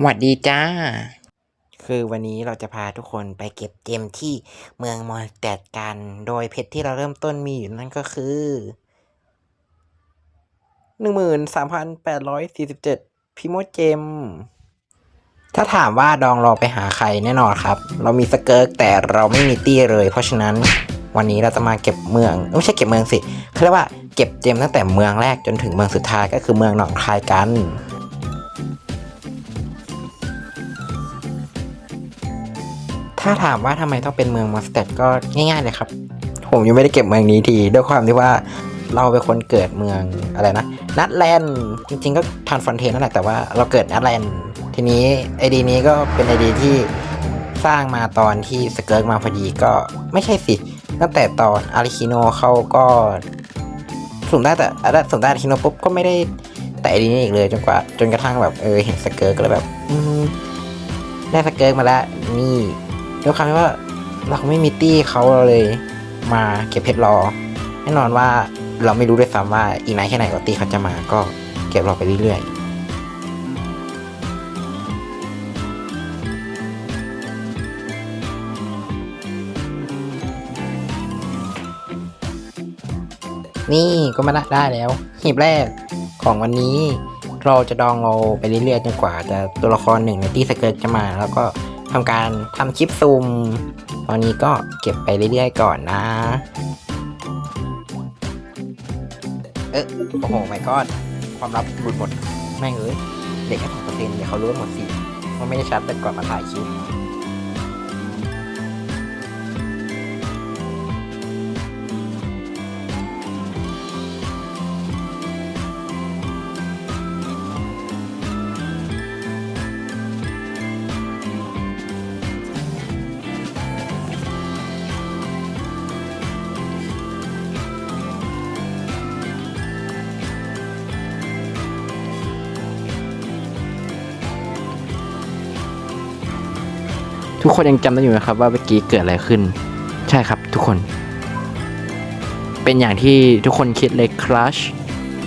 หวัดดีจ้า คือวันนี้เราจะพาทุกคนไปเก็บเจมที่เมืองมอนสเตดกัน โดยเพชรที่เราเริ่มต้นมีอยู่นั่นก็คือหนึ่งหมื่นสามพันแปดร้อยสี่สิบเจ็ดพิโมเจม ถ้าถามว่าดองรอไปหาใครแน่นอนครับ เรามีสเกิร์กแต่เราไม่มีตี้เลย เพราะฉะนั้นวันนี้เราจะมาเก็บเมือง ไม่ใช่เก็บเมืองสิเขาเรียกว่าเก็บเจมตั้งแต่เมืองแรกจนถึงเมืองสุดท้ายก็คือเมืองหนองคายกัน ถ้าถามว่าทำไมต้องเป็นเมืองมอสเตดก็ง่ายๆเลยครับ ผมยังไม่ได้เก็บเมืองนี้ที ด้วยความที่ว่าเราเป็นคนเกิดเมืองอะไรนะนัดแลนด์จริงๆก็ทันฟอนเทนนั่นแหละแต่ว่าเราเกิดนัดแลนด์ทีนี้ไอดีนี้ก็เป็นไอดีที่สร้างมาตอนที่สเกิร์กมาพอดีก็ไม่ใช่สิ ตั้งแต่ตอนอาริคิโนเขาก็สุ่มได้แต่อ่สุ่มได้อาริคิโนปุ๊บก็ไม่ได้แต่ไอดีนี้อีกเลยจนกว่าจนกระทั่งแบบเออเห็นสเกิร์กก็เลยแบบได้สเกิร์กมาแล้วนี่ ด้วยความที่ว่าเราไม่มีตี้เขาเราเลยมาเก็บเพชรรอ แน่นอนว่าเราไม่รู้ด้วยซ้ำว่าอีกนานแค่ไหนกว่าตีเขาจะมาก็เก็บรอไปเรื่อยๆนี่ก็มาได้แล้วหีบแรกของวันนี้ เราจะดองเราไปเรื่อยๆจนกว่าจะตัวละครหนึ่งในตี้สเกิร์ตจะมา แล้วก็ ทำการทำคลิปซูม ตอนนี้ก็เก็บไปเรื่อยๆก่อนนะ เออโอ้โหไม่ก็ความลับหลุดหมด แม่งเอ้ย เด็กแค่สองเปอร์เซ็นต์เดี๋ยวเขารู้หมดสิว่าไม่ได้ชัดแต่ก่อนมาถ่ายคลิป ทุกคนยังจำได้อยู่นะครับว่าเมื่อกี้เกิดอะไรขึ้น ใช่ครับทุกคน เป็นอย่างที่ทุกคนคิดเลยครัช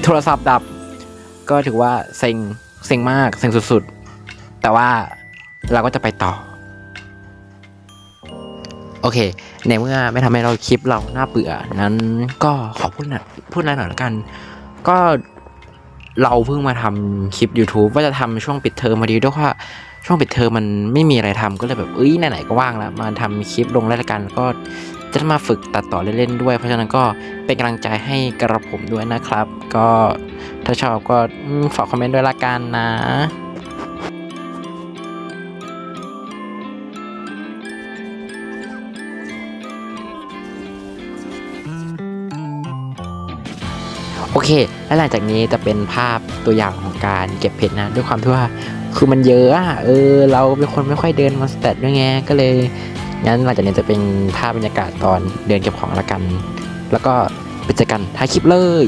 โทรศัพท์ดับ ก็ถือว่าเซ็งเซ็งมากเซ็งสุดๆ แต่ว่าเราก็จะไปต่อ โอเค ในเมื่อไม่ทำให้เราคลิปเราหน้าเบื่อนั้นก็ขอพูดหน่อยพูดอะไรหน่อยละกัน ก็เราเพิ่งมาทำคลิป YouTube ว่าจะทำช่วงปิดเทอมพอดีด้วยว่า ช่วงปิดเทอมมันไม่มีอะไรทำก็เลยแบบเอ้ยไหนๆก็ว่างแล้วมาทำคลิปลงรายการก็จะมาฝึกตัดต่อเล่นๆด้วย เพราะฉะนั้นก็เป็นกำลังใจให้กระผมด้วยนะครับ ก็ถ้าชอบก็ฝากคอมเมนต์ด้วยละกันนะ โอเค และหลังจากนี้จะเป็นภาพตัวอย่างของการเก็บเพชรนะ ด้วยความที่ว่าคือมันเยอะอะเออ เราเป็นคนไม่ค่อยเดินมาสเตทด้วยไงก็เลยงั้นหลังจากนี้จะเป็นภาพบรรยากาศตอนเดินเก็บของละกัน แล้วก็ไปเจอกันท้ายคลิปเลย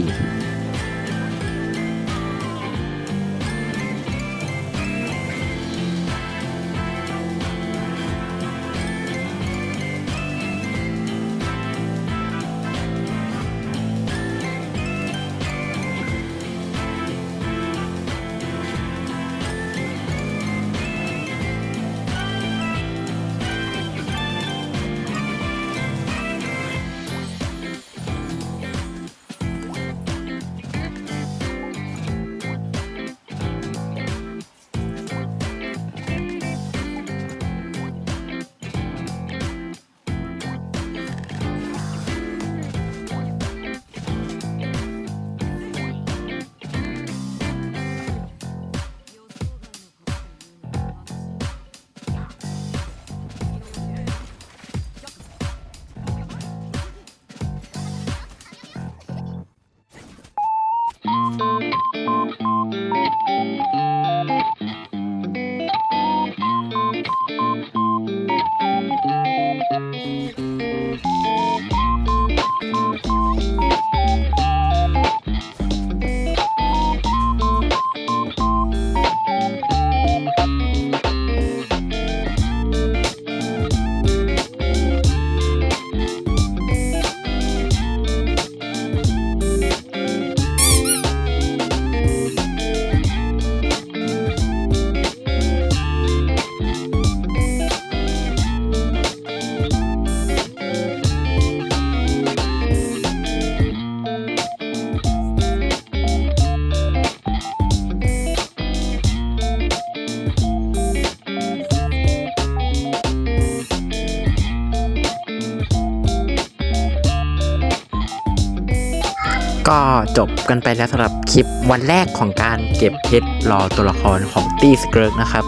ก็จบกันไปแล้วสำหรับคลิปวันแรกของการเก็บเพชรรอตัวละครของตี้สเกิร์กนะครับ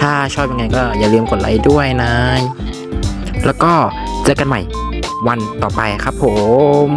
ถ้าชอบยังไงก็อย่าลืมกดไลค์ด้วยนะ แล้วก็เจอกันใหม่วันต่อไปครับผม